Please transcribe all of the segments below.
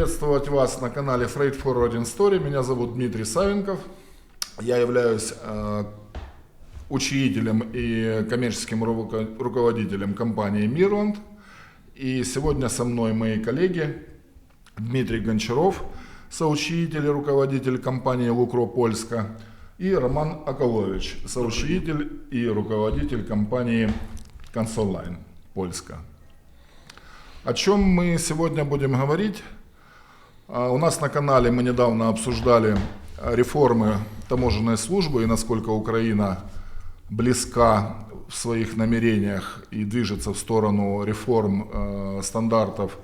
приветствовать вас на канале Freight Forwarding Story. Меня зовут Дмитрий Савенков. Я являюсь э, учредителем и коммерческим руко- руководителем компании Мирланд. И сегодня со мной мои коллеги Дмитрий Гончаров, соучредитель и руководитель компании Лукро Польска, и Роман Аколович, соучредитель и руководитель компании Консолайн Польска. О чем мы сегодня будем говорить? А, У нас на канале мы недавно обсуждали а, реформы таможенной службы и насколько Украина близка в своих намерениях и движется в сторону реформ э, стандартов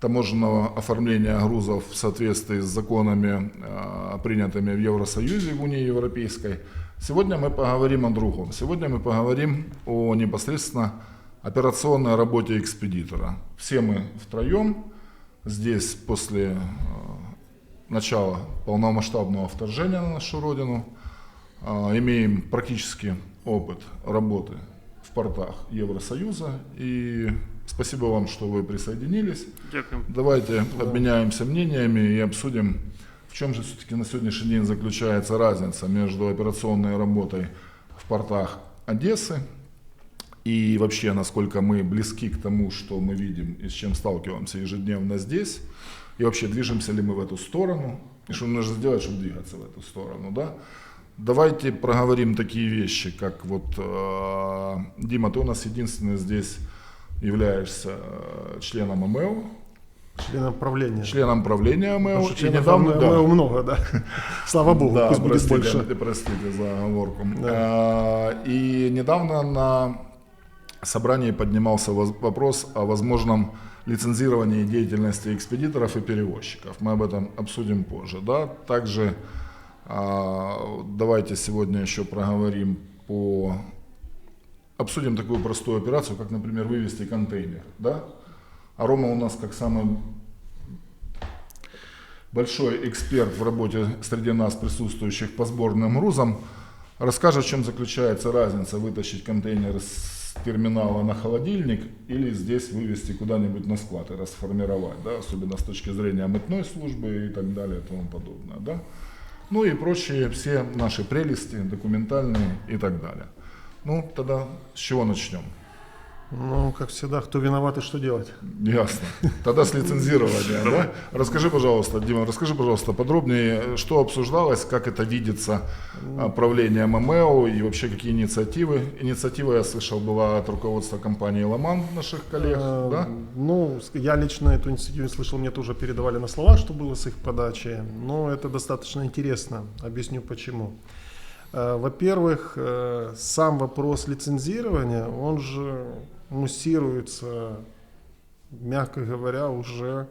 таможенного оформления грузов в соответствии с законами, э, принятыми в Евросоюзе, в Унии Европейской. Сегодня мы поговорим о другом. Сегодня мы поговорим о непосредственно операционной работе экспедитора. Все мы втроем здесь после э, начала полномасштабного вторжения на нашу родину э, имеем практически опыт работы в портах Евросоюза. И спасибо вам, что вы присоединились. Дякую. Давайте обменяемся мнениями и обсудим, в чем же все-таки на сегодняшний день заключается разница между операционной работой в портах Одессы и вообще, насколько мы близки к тому, что мы видим и с чем сталкиваемся ежедневно здесь, и вообще движемся ли мы в эту сторону, и что нужно сделать, чтобы двигаться в эту сторону, да. Давайте проговорим такие вещи, как вот, э, Дима, ты у нас единственный здесь являешься э, членом МЭО, Членом правления. членом правления МЭО, и недавно, да, МЭО много, да. Слава богу, да, пусть будет простите, больше. простите за оговорку. А, И недавно на собрании поднимался вопрос о возможном лицензировании деятельности экспедиторов и перевозчиков. Мы об этом обсудим позже. Да? Также а, давайте сегодня еще проговорим по... Обсудим такую простую операцию, как, например, вывести контейнер. Да? А Рома у нас как самый большой эксперт в работе среди нас присутствующих по сборным грузам, расскажет, в чем заключается разница вытащить контейнер с терминала на холодильник или здесь вывести куда-нибудь на склад и расформировать, да, особенно с точки зрения мытной службы и так далее и тому подобное. Да. Ну и прочие все наши прелести, документальные и так далее. Ну, тогда с чего начнем? Ну, как всегда, кто виноват и что делать? Ясно. Тогда с лицензирования, да? Расскажи, пожалуйста, Дима, расскажи, пожалуйста, подробнее, что обсуждалось, как это видится а, правлением ММО и вообще какие инициативы. Инициатива, я слышал, была от руководства компании «Ломан», наших коллег, Э, да? Ну, я лично эту инициативу слышал, мне тоже передавали на словах, что было с их подачи. Но это достаточно интересно. Объясню почему. Э, Во-первых, э, сам вопрос лицензирования, он же муссируется, мягко говоря, уже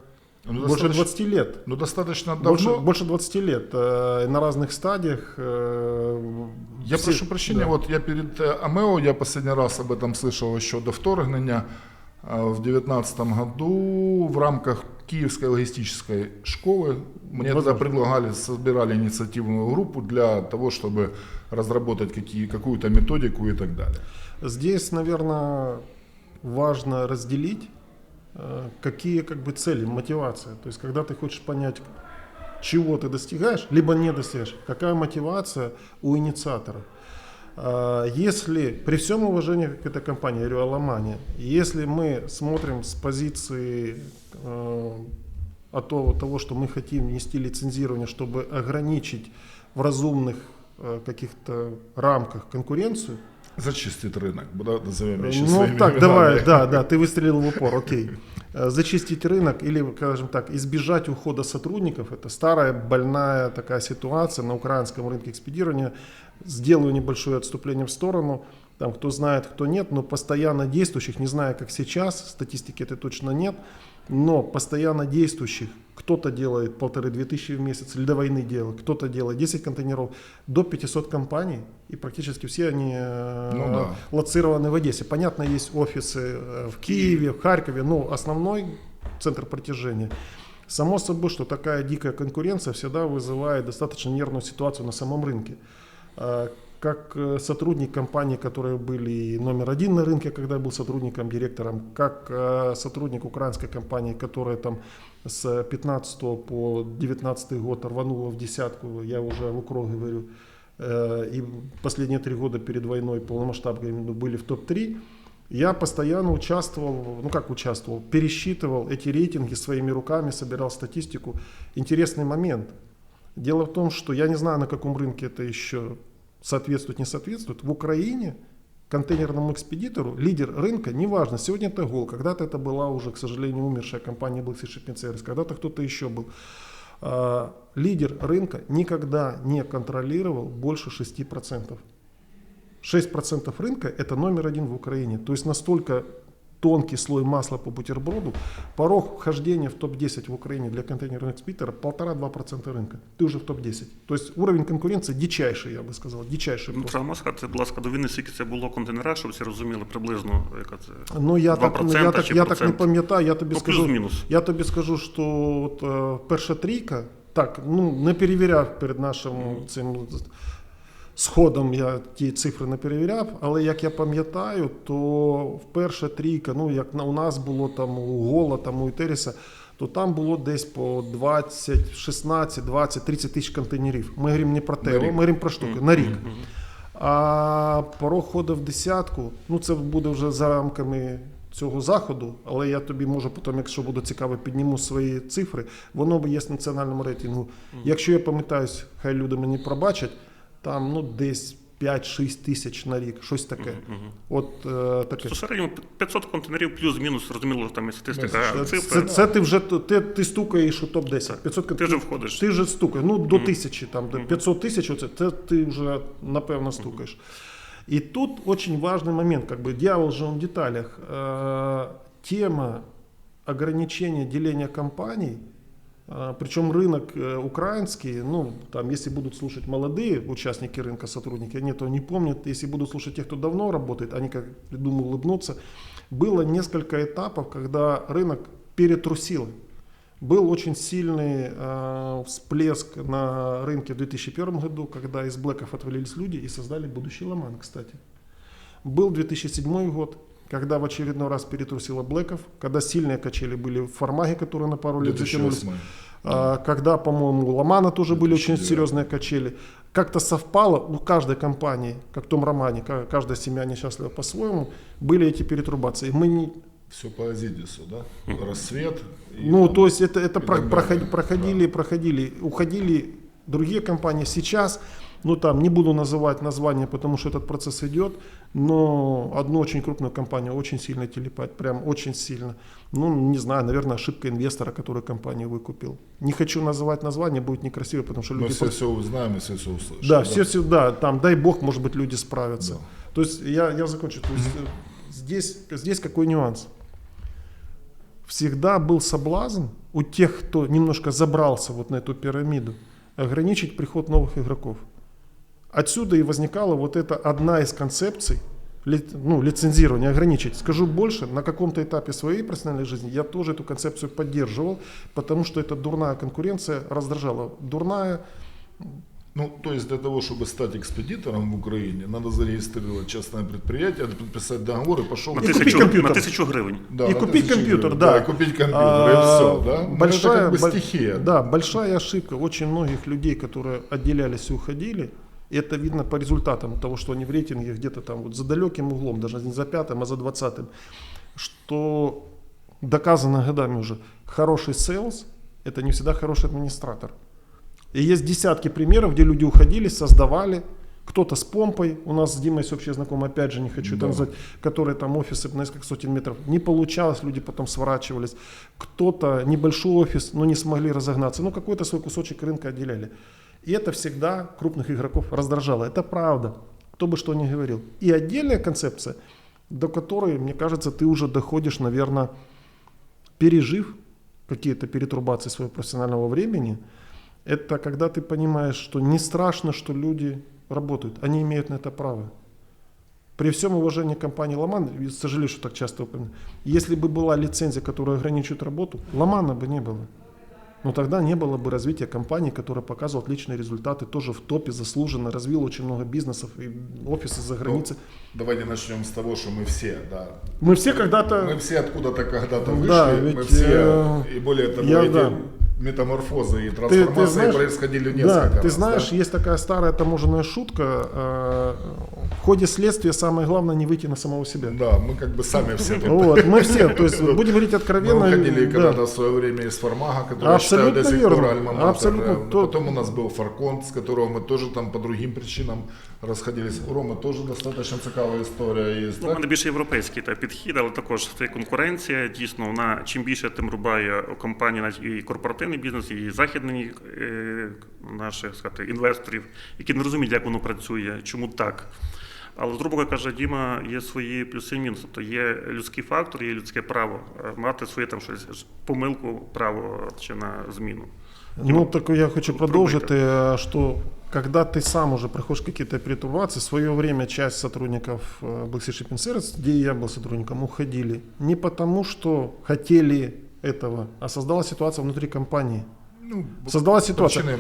Ну, больше достаточно- 20 лет. Ну, достаточно давно. Больше, больше 20 лет. э, На разных стадиях. э, Я все- прошу прощения, да. вот я перед э, АМЕО, я последний раз об этом слышал еще до вторгнення э, в 2019 году в рамках Киевской логистической школы. Мне тогда предлагали, собирали инициативную группу для того, чтобы разработать какие, какую-то методику и так далее. Здесь, наверное, важно разделить, э, какие как бы цели, мотивация. То есть, когда ты хочешь понять, чего ты достигаешь, либо не достигаешь, какая мотивация у инициатора. Э, Если, при всем уважении к этой компании, я говорю о Ломане, если мы смотрим с позиции э, от того, что мы хотим внести лицензирование, чтобы ограничить в разумных каких-то рамках конкуренцию, Зачистить рынок, назовем вещи ну своими так, именами. давай, да, да, ты выстрелил в упор, окей. Э, Зачистить рынок или, скажем так, избежать ухода сотрудников, это старая больная такая ситуация на украинском рынке экспедирования. Сделаю небольшое отступление в сторону. Там кто знает, кто нет, но постоянно действующих, не знаю, как сейчас, статистики это точно нет, но постоянно действующих, кто-то делает полторы-две тысячи в месяц, или до войны делал, кто-то делает 10 контейнеров, до 500 компаний, и практически все они э, Ну да. лоцированы в Одессе. Понятно, есть офисы э, в Киеве, в Харькове, но основной центр притяжения. Само собой, что такая дикая конкуренция всегда вызывает достаточно нервную ситуацию на самом рынке. Как э, сотрудник компании, которые были номер один на рынке, когда я был сотрудником, директором, как э, сотрудник украинской компании, которая там с 15 по 19 год рванула в десятку, я уже в УКРО говорю, э, и последние три года перед войной полномасштабной именно были в топ-3, я постоянно участвовал, ну как участвовал, пересчитывал эти рейтинги своими руками, собирал статистику. Интересный момент. Дело в том, что я не знаю, на каком рынке это еще соответствует, не соответствует. В Украине контейнерному экспедитору лидер рынка, неважно, сегодня это Гол, когда-то это была уже, к сожалению, умершая компания Black Sea Shipping Service, когда-то кто-то еще был. А, лидер рынка никогда не контролировал больше 6%. 6% рынка это номер один в Украине. То есть настолько тонкий слой масла по бутерброду, порог вхождения в топ-10 в Украине для контейнерных экспедиторов 1,5-2% рынка. Ты уже в топ-10. То есть уровень конкуренции дичайший, я бы сказал, дичайший. Ну, просто. треба сказати, будь ласка, до війни скільки це було контейнера, щоб всі розуміли приблизно, яка це. Ну я так, ну, 2% я так, чи я так не процент? пам'ятаю, я тобі Ну, скажу. плюс-мінус. Я тобі скажу, що от, е, перша трійка, так, ну не перевіряв перед нашим цим сходом, я ті цифри не перевіряв, але як я пам'ятаю, то перша трійка, ну як у нас було там у Гола, там у Ітеріса, то там було десь по 20, 16, 20, 30 тисяч контейнерів. Ми говоримо не про те, ми говоримо про штуки, на рік. А порог входу в десятку, ну це буде вже за рамками цього заходу, але я тобі можу потім, якщо буде цікаво, підніму свої цифри. Воно є в національному рейтингу. Якщо я пам'ятаюсь, хай люди мені пробачать, там ну десь 5-6 тисяч на рік, щось таке. От е, таке. То середньо 500 контейнерів плюс-мінус, зрозуміло, там і статистика, Це- Це, цифри. це, це ти вже ти, ти стукаєш у топ-10. 500 Ти вже входиш. Ти вже стукаєш. Ну, до тисячі, там, до 500 тисяч, оце, це ти вже, напевно, стукаєш. И тут очень важный момент, как бы дьявол же он в деталях. Э, Тема ограничения деления компаний, э, причем рынок э, украинский, ну, там, если будут слушать молодые участники рынка, сотрудники, они этого не помнят, если будут слушать те, кто давно работает, они, как думаю, улыбнутся. Было несколько этапов, когда рынок перетрусил. Был очень сильный э, всплеск на рынке в 2001 году, когда из блэков отвалились люди и создали будущий Ломан, кстати. Был 2007 год, когда в очередной раз перетрусило блэков, когда сильные качели были в Формаге, которые на пару лет затянулись. 2008. А, когда, по-моему, у Ломана тоже были очень 2009. серьезные качели. Как-то совпало у каждой компании, как в том романе, ка- каждая семья несчастлива по-своему, были эти перетрубации. Мы не, Все по Азидису, да? Рассвет. ну, там- то есть это, это про- проходили, проходили, уходили другие компании. Сейчас, ну там, не буду называть название, потому что этот процесс идет, но одну очень крупную компанию очень сильно телепать, прям очень сильно. Ну, не знаю, наверное, ошибка инвестора, который компанию выкупил. Не хочу называть название, будет некрасиво, потому что Мы люди... все просто- все узнаем, если все услышим. Да, все всегда, там, дай бог, может быть, люди справятся. Да. То есть я, я закончу. То есть, э, здесь, здесь какой нюанс? Всегда был соблазн у тех, кто немножко забрался вот на эту пирамиду, ограничить приход новых игроков. Отсюда и возникала вот эта одна из концепций ли- ну, лицензирования, ограничить. Скажу больше, на каком-то этапе своей профессиональной жизни я тоже эту концепцию поддерживал, потому что эта дурная конкуренция раздражала. Дурная, Ну, то есть для того, чтобы стать экспедитором в Украине, надо зарегистрировать частное предприятие, подписать договор и пошел. На І купіть тисячу, комп'ютер. на тисячу гривень. Да, и на купить тысячу компьютер, гривен. да. и купить компьютер, и А, все, да? Ну, Большая, это как бы стихия. Да, большая ошибка очень многих людей, которые отделялись и уходили. Это видно по результатам того, что они в рейтинге где-то там вот за далеким углом, даже не за пятым, а за двадцатым, что доказано годами уже, хороший сейлс – это не всегда хороший администратор. И есть десятки примеров, где люди уходили, создавали, кто-то с помпой, у нас с Димой есть общий знакомый, опять же не хочу Да. там назвать, которые там офисы на несколько сотен метров, не получалось, люди потом сворачивались, кто-то небольшой офис, но не смогли разогнаться, ну какой-то свой кусочек рынка отделяли. И это всегда крупных игроков раздражало, это правда, кто бы что ни говорил. И отдельная концепция, до которой, мне кажется, ты уже доходишь, наверное, пережив какие-то перетрубации своего профессионального времени, это когда ты понимаешь, что не страшно, что люди работают, они имеют на это право. При всем уважении компании Ломан, сожалею, что так часто упоминаю, если бы была лицензия, которая ограничивает работу, Ломана бы не было. Но тогда не было бы развития компании, которая показывала отличные результаты, тоже в топе заслуженно, развила очень много бизнесов и офисы за границей. Давайте начнем с того, что мы все, да, Мы все когда-то... Мы все откуда-то когда-то вышли, Да, ведь, мы все, э, и более того, я, эти да метаморфозы и Ты, трансформации ты знаешь, происходили да, несколько ты раз, знаешь, да? есть такая старая таможенная шутка. э, В ходе следствия самое главное не выйти на самого себя. Да, мы как бы сами все тут. Вот, мы все, то есть будем говорить откровенно. Мы уходили да. когда-то в свое время из Фармага, который я считаю Абсолютно до сих верно. пор альма Абсолютно. То- Потом у нас был Фарконт, с которого мы тоже там по другим причинам расходились. У Роми тоже достаточно цікава історія є. Ну, у мене більше європейський та підхід, але також це конкуренція. Дійсно, вона чим більше тим рубає компанії, навіть і корпоративний бізнес, і західні е, наших сказати, інвесторів, які не розуміють, як воно працює, чому так. Але з як каже Діма, є свої плюси і мінуси. Тобто є людський фактор, є людське право е, мати своє там щось помилку, право чи на зміну. Ну, так я хочу Пробуйте. продолжить, э, что когда ты сам уже проходишь какие-то перетрубации, в свое время часть сотрудников э, Black Sea Shipping Service, где и я был сотрудником, уходили. Не потому, что хотели этого, а создалась ситуация внутри компании. Ну, Создалась ситуация.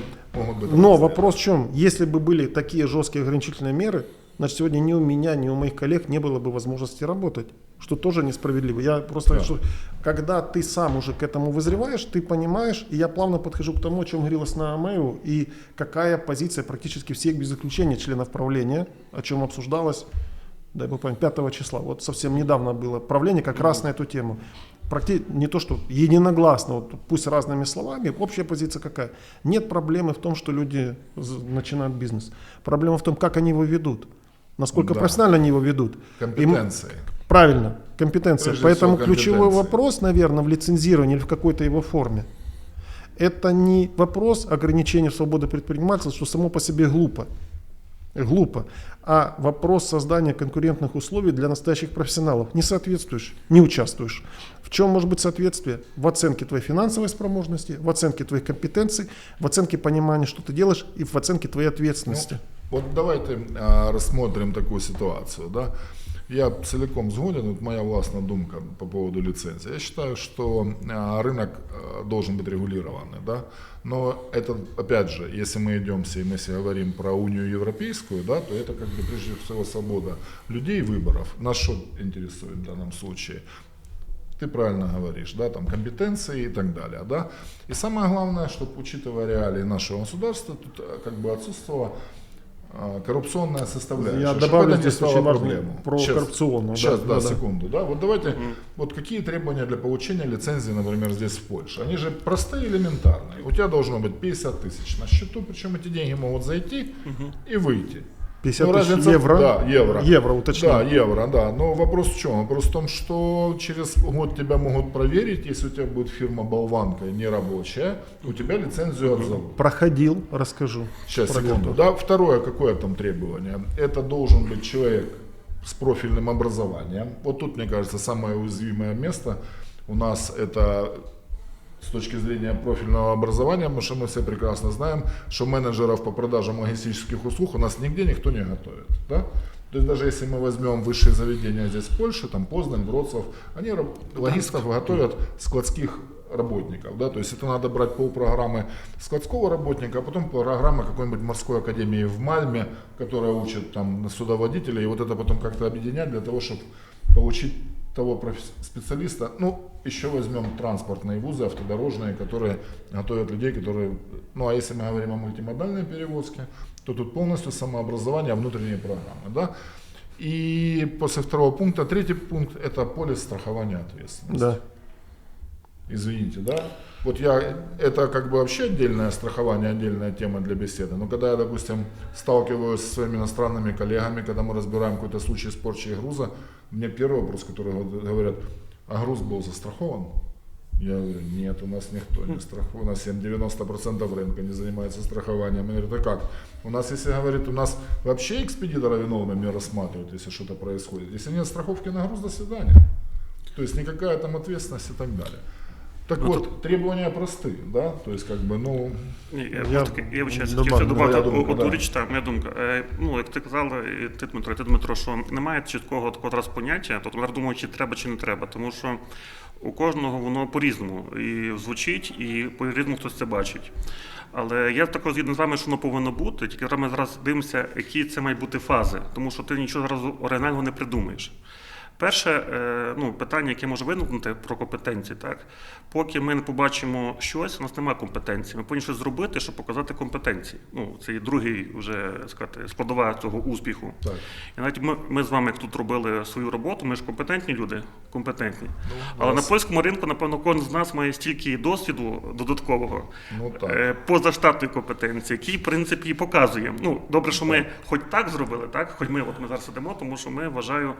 Но вопрос в чем? Если бы были такие жесткие ограничительные меры, значит, сегодня ни у меня, ни у моих коллег не было бы возможности работать. Что тоже несправедливо. Я просто, Да. что, когда ты сам уже к этому вызреваешь, ты понимаешь, и я плавно подхожу к тому, о чем говорилось на АМЭУ, и какая позиция практически всех без исключения членов правления, о чем обсуждалось, дай бог память, 5 числа. Вот совсем недавно было правление как раз на эту тему. Практи- не то, что единогласно, вот, пусть разными словами, общая позиция какая? Нет проблемы в том, что люди начинают бизнес. Проблема в том, как они его ведут. Насколько Да. профессионально они его ведут. И м- компетенції. Правильно, компетенция. Прежде Поэтому ключевой вопрос, наверное, в лицензировании или в какой-то его форме. Это не вопрос ограничения свободы предпринимательства, что само по себе глупо. Глупо. А вопрос создания конкурентных условий для настоящих профессионалов. Не соответствуешь, не участвуешь. В чем может быть соответствие? В оценке твоей финансовой спроможности, в оценке твоих компетенций, в оценке понимания, что ты делаешь, и в оценке твоей ответственности. Вот давайте а, рассмотрим такую ситуацию. Да? Я целиком сгоден, вот моя властная думка по поводу лицензии. Я считаю, что а, рынок а, должен быть регулированный. Да? Но это, опять же, если мы идемся и мы если говорим про унию европейскую, да, то это как бы прежде всего свобода людей выборов. Нас что интересует в данном случае? Ты правильно говоришь, да, там компетенции и так далее, да. И самое главное, чтобы учитывая реалии нашего государства, тут э, как бы отсутствовала а, коррупционная составляющая. Я добавлю здесь стало очень важно проблемой. про Сейчас, коррупционную, Сейчас, да, да, да, да. секунду, да. Вот давайте, вот какие требования для получения лицензии, например, здесь в Польше? Они же простые, элементарные. У тебя должно быть 50 тысяч на счету, причем эти деньги могут зайти и выйти. 50 Ну, тысяч разница- евро? Да, евро. Евро, уточняю. Да, евро, да. Но вопрос в чем? Вопрос в том, что через год тебя могут проверить, если у тебя будет фирма болванка нерабочая, у тебя лицензию отзовут. Проходил, расскажу. Сейчас, Про секунду. Да, второе, какое там требование? Это должен быть человек с профильным образованием. Вот тут, мне кажется, самое уязвимое место у нас это с точки зрения профильного образования, потому что мы все прекрасно знаем, что менеджеров по продажам логистических услуг у нас нигде никто не готовит. Да? То есть даже если мы возьмем высшие заведения здесь в Польше, там Познань, Вроцлав, они логистов готовят складских работников, да, то есть это надо брать полпрограммы складского работника, а потом программа какой-нибудь морской академии в Мальме, которая учит там судоводителей, и вот это потом как-то объединять для того, чтобы получить того специалиста. Ну, еще возьмем транспортные вузы, автодорожные, которые готовят людей, которые, ну, а если мы говорим о мультимодальной перевозке, то тут полностью самообразование, внутренние программы, да. И после второго пункта, третий пункт – это полис страхования ответственности. Да. Извините, да? Вот я, это как бы вообще отдельное страхование, отдельная тема для беседы. Но когда я, допустим, сталкиваюсь со своими иностранными коллегами, когда мы разбираем какой-то случай с порчей груза, мне первый вопрос, который говорят, а груз был застрахован? Я говорю, нет, у нас никто не страхует, у нас 90% рынка не занимается страхованием. Я говорю, да как? У нас, если говорит, у нас вообще экспедитора виновным не рассматривают, если что-то происходит. Если нет страховки на груз, до свидания. То есть никакая там ответственность и так далее. Так Ну, вот, требования простые, да, то есть как бы, ну, Ні, я, Я я, таки, я добавлю, хотів річ, так, моя думка. Е, ну, як ти казала, і ти, Дмитро, і ти, Дмитро, що немає чіткого такого зараз поняття, тобто я думаю, чи треба, чи не треба, тому що у кожного воно по-різному і звучить, і по-різному хтось це бачить. Але я також згідно з вами, що воно повинно бути, тільки ми зараз дивимося, які це мають бути фази, тому що ти нічого зараз оригінального не придумаєш. Перше е, ну, питання, яке може виникнути про компетенції, так поки ми не побачимо щось, у нас немає компетенції. Ми повинні щось зробити, щоб показати компетенції. Ну, це і другий вже сказати, складова цього успіху. так. І навіть ми, ми з вами, як тут робили свою роботу, ми ж компетентні люди, компетентні. Але на польському ринку, напевно, кожен з нас має стільки досвіду додаткового, Ну, так. е, позаштатної компетенції, який, в принципі, і показує. Ну, добре, що ми хоч так зробили, так? Хоч ми, от ми зараз сидимо, тому що ми вважаю,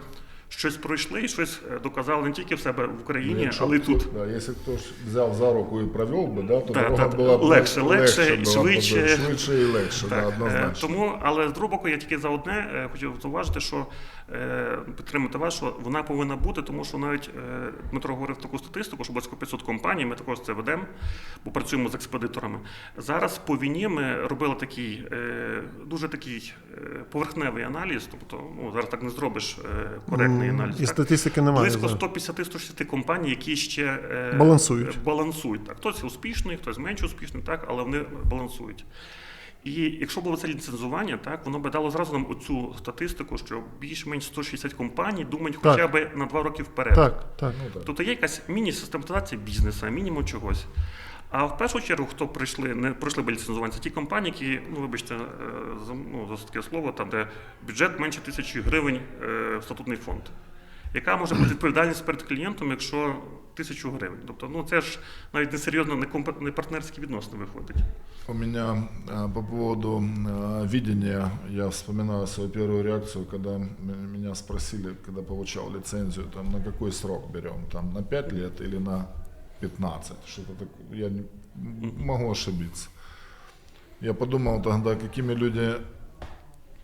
щось пройшли і щось е, доказали не тільки в себе в Україні, Якщо але й тут. Да, кто ж взяв за руку і провел би, да, то Так, дорога так, була б легше, легше, була б, швидше. швидше і легше, да, Так, е, однозначно. тому, але з другого боку, я тільки за одне е, хотів зауважити, що підтримати вас, що вона повинна бути, тому що навіть Дмитро говорив таку статистику, що близько 500 компаній, ми також це ведемо, бо працюємо з експедиторами. Зараз по війні ми робили такий дуже такий поверхневий аналіз, тобто ну, зараз так не зробиш е, М, аналіз. І так. статистики немає. Близько 150-160 компаній, які ще е, Балансують. е, балансують. Так. Хтось успішний, хтось менш успішний, так, але вони балансують. І якщо було це ліцензування, так воно би дало зразу нам оцю статистику, що більш-менш 160 компаній думають Так. хоча б на два роки вперед. Так, так. Ну, так. Тобто є якась міні-систематизація бізнесу, мінімум чогось. А в першу чергу, хто прийшли, не пройшли би ліцензування, це ті компанії, які, ну вибачте, е, за, ну, за таке слово, там, де бюджет менше тисячі гривень е, в статутний фонд. Яка може бути відповідальність перед клієнтом, якщо тисячу гривень? Тобто, ну це ж навіть не серйозно, не, комп- не партнерські відносини виходить. У меня по поводу видения, я вспоминаю свою первую реакцію, когда м- меня спросили, когда получал лицензию, там, на какой срок берем, там, на 5 лет или на 15, что-то такое, я не, могу ошибиться. Я подумал тогда, какими люди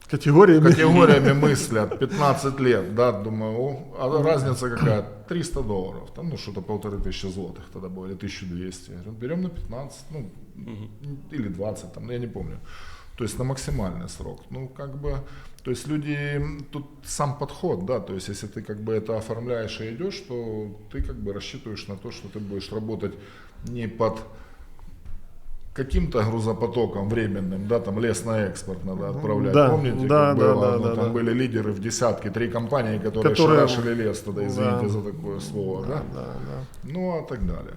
Категориями. категориями мыслят 15 лет, да, думаю, о, а разница какая? 300 долларов, там, ну, что-то полторы тысячи злотых тогда было, или 1200. Я говорю, берем на 15, ну, или 20, там, ну, я не помню. То есть на максимальный срок. Ну, как бы, то есть люди, тут сам подход, да, то есть если ты как бы это оформляешь и идешь, то ты как бы рассчитываешь на то, что ты будешь работать не под каким-то грузопотоком временным, да, там лес на экспорт надо отправлять, Да, помните, да, как да, было, да, ну, да, там да. были лидеры в десятки, три компании, которые, Которые- шарашили лес туда, извините Да. за такое слово, да, Да, да. ну, а так далее.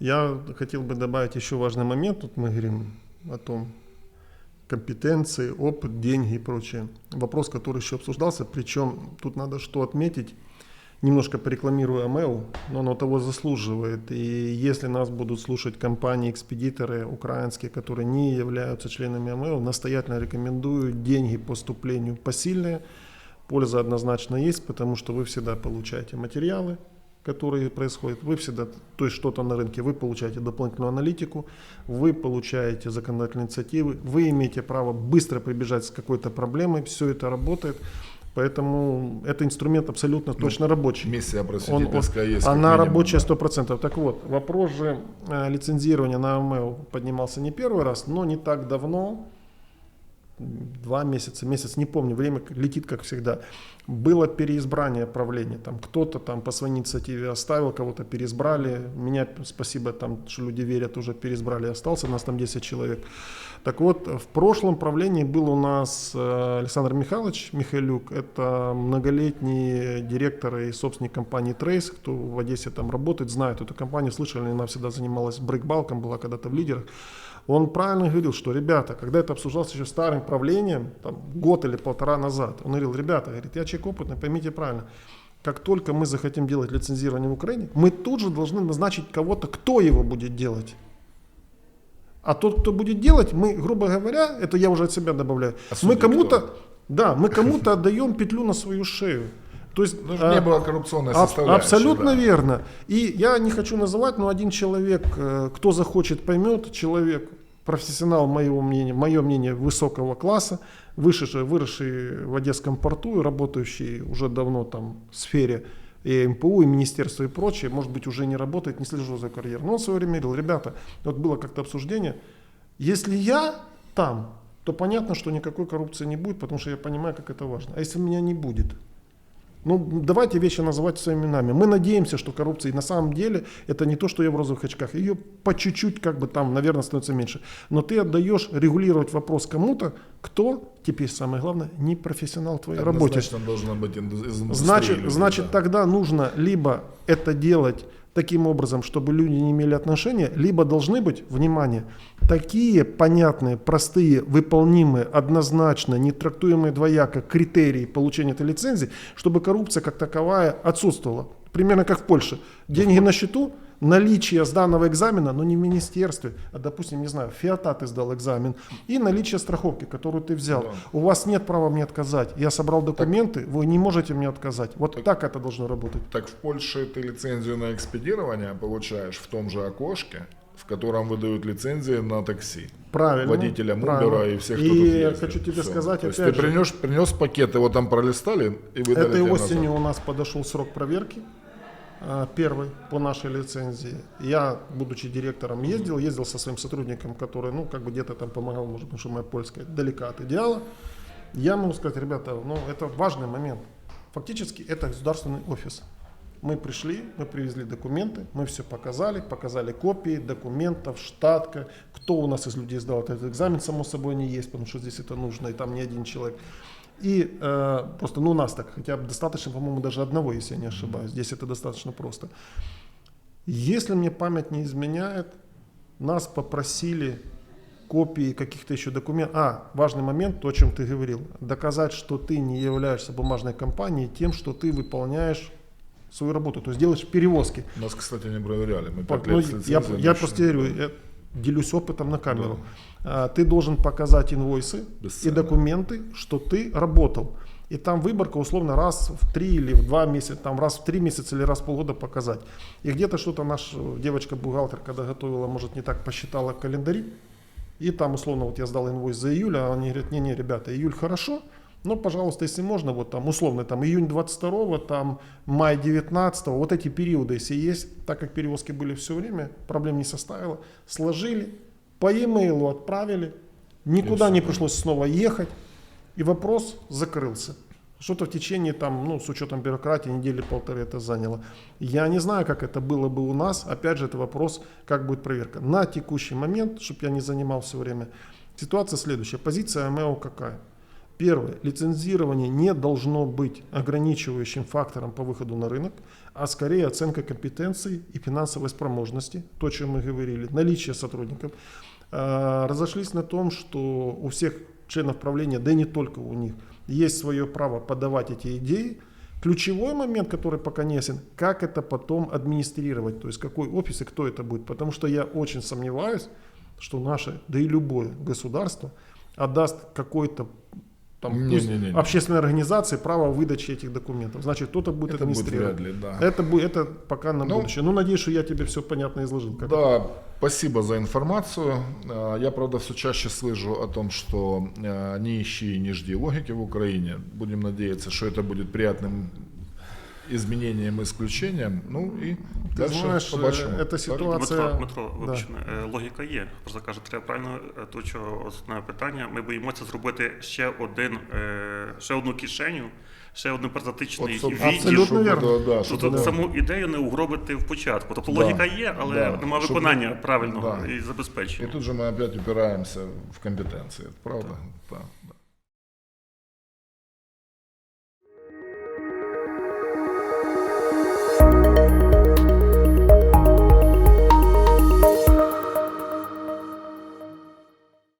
Я хотел бы добавить еще важный момент. Тут мы говорим о том, компетенции, опыт, деньги и прочее. Вопрос, который еще обсуждался, причем тут надо что отметить, немножко порекламирую АМЭУ, но оно того заслуживает. И если нас будут слушать компании, экспедиторы украинские, которые не являются членами АМЭУ, настоятельно рекомендую деньги по поступлению посильные. Польза однозначно есть, потому что вы всегда получаете материалы, которые происходят. Вы всегда, то есть что-то на рынке, вы получаете дополнительную аналитику, вы получаете законодательные инициативы, вы имеете право быстро прибежать с какой-то проблемой, все это работает. Поэтому это инструмент абсолютно точно рабочий. Миссия Он- просветительская есть. она минимум, рабочая да. 100%. Так вот, вопрос же э, лицензирования на АМЭУ поднимался не первый раз, но не так давно, два месяца, месяц, не помню, время летит как всегда. Было переизбрание правления, там кто-то там по своей инициативе оставил, кого-то переизбрали. Меня, спасибо, там, что люди верят, уже переизбрали, остался, нас там 10 человек. Так вот, в прошлом правлении был у нас э, Александр Михайлович Михайлюк, это многолетний директор и собственник компании Trace, кто в Одессе там работает, знает эту компанию, слышали, она всегда занималась брейкбалком, была когда-то в лидерах. Он правильно говорил, что, ребята, когда это обсуждалось еще старым правлением, там, год или полтора назад, он говорил, ребята, говорит, я человек опытный, поймите правильно, как только мы захотим делать лицензирование в Украине, мы тут же должны назначить кого-то, кто его будет делать. А тот, кто будет делать, мы, грубо говоря, это я уже от себя добавляю, А мы кому-то, да, мы кому-то отдаем петлю на свою шею. То есть, Ну, а, не было коррупционной Аб- составляющей. Абсолютно да. верно. И я не хочу называть, но один человек, э, кто захочет, поймет, человек, профессионал моего мнения, мое мнение высокого класса, вышедший, выросший в Одесском порту и работающий уже давно там в сфере и МПУ, и министерство, и прочее, может быть, уже не работает, не слежу за карьерой. Но он в свое время говорил, ребята, вот было как-то обсуждение, если я там, то понятно, что никакой коррупции не будет, потому что я понимаю, как это важно. А если меня не будет? Ну, давайте вещи называть своими именами. Мы надеемся, что коррупция, и на самом деле, это не то, что я в розовых очках. Ее по чуть-чуть, как бы там, наверное, становится меньше. Но ты отдаешь регулировать вопрос кому-то, кто, теперь самое главное, не профессионал в твоей работе. Однозначно должно быть из Значит, значит да. тогда нужно либо это делать таким образом, чтобы люди не имели отношения, либо должны быть, внимание, такие понятные, простые, выполнимые, однозначно, не трактуемые двояко критерии получения этой лицензии, чтобы коррупция как таковая отсутствовала. Примерно как в Польше. Деньги на счету, наличие сданного экзамена, но не в министерстве, а, допустим, не знаю, в Фиата ты сдал экзамен, и наличие страховки, которую ты взял. Да. У вас нет права мне отказать. Я собрал документы, вы не можете мне отказать. Вот так это должно работать. Так в Польше ты лицензию на экспедирование получаешь в том же окошке, в котором выдают лицензии на такси. Правильно. Водителям правильно. Uber и всех, кто И тут ездит. хочу тебе Всё. сказать, То есть опять ты же, принес, принес пакет, его там пролистали и выдали этой осенью назад. у нас подошел срок проверки первый по нашей лицензии. Я, будучи директором, ездил, ездил со своим сотрудником, который, ну, как бы где-то там помогал, может, потому что моя польская далека от идеала. Я могу сказать, ребята, ну, это важный момент. Фактически это государственный офис. Мы пришли, мы привезли документы, мы все показали, показали копии документов, штатка, кто у нас из людей сдал этот экзамен, само собой не есть, потому что здесь это нужно, и там не один человек. И э, просто, ну, у нас так, хотя бы достаточно, по-моему, даже одного, если я не ошибаюсь. Здесь это достаточно просто. Если мне память не изменяет, нас попросили копии каких-то еще документов. А, важный момент, то, о чем ты говорил. Доказать, что ты не являешься бумажной компанией тем, что ты выполняешь свою работу, то есть делаешь перевозки. Нас, кстати, не проверяли. Мы Пак- пять ну, лет я, я ничего просто говорю, я делюсь опытом на камеру. А, ты должен показать инвойсы и Бесценно. документы, что ты работал. И там выборка условно раз в три или в два месяца, там раз в три месяца или раз в полгода показать. И где-то что-то наша девочка-бухгалтер, когда готовила, может, не так посчитала календари. И там условно вот я сдал инвойс за июль, а они говорят, не-не, ребята, июль хорошо, но, пожалуйста, если можно, вот там условно, там июнь 22 там май 19 вот эти периоды, если есть, так как перевозки были все время, проблем не составило, сложили, по e-mail отправили, никуда не пришлось снова ехать, и вопрос закрылся. Что-то в течение, там, ну, с учетом бюрократии, недели полторы это заняло. Я не знаю, как это было бы у нас. Опять же, это вопрос, как будет проверка. На текущий момент, чтобы я не занимал все время, ситуация следующая. Позиция АМЭО какая? Первое. Лицензирование не должно быть ограничивающим фактором по выходу на рынок, а скорее оценка компетенций и финансовой спроможности, то, о чем мы говорили, наличие сотрудников. А, Разошлись на том, что у всех членов правления, да и не только у них, есть свое право подавать эти идеи. Ключевой момент, который пока не ясен, как это потом администрировать, то есть какой офис и кто это будет. Потому что я очень сомневаюсь, что наше, да и любое государство отдаст какой-то там, пусть Не-не-не. общественной организации право выдачи этих документов. Значит, кто-то будет Это будет администрировать. вряд ли, да. Это, будет, это пока на Ну, будущее. Ну, надеюсь, что я тебе все понятно изложил. Как Да, спасибо за информацию. А, Я, правда, все чаще слышу о том, что а, не ищи и не жди логики в Украине. Будем надеяться, что это будет приятным изменением и исключением. Ну и Ты дальше знаешь, побачимо. э, эта Так? ситуація- Дмитро, Дмитро, Да. вибач, мене, е, логіка є. Просто кажу, треба правильно е, то, що основне питання. Ми боїмося зробити ще один, е, ще одну кишеню, ще один паразитичний От, собственно, відділ. Абсолютно щоб, вірно. да, да, щоб, Тобто да. саму ідею не угробити в початку. Тобто Да, логіка є, але да. немає Щоб- виконання правильного да. і И забезпечення. тут же мы опять упираемся в компетенции. Это правда? Да. да.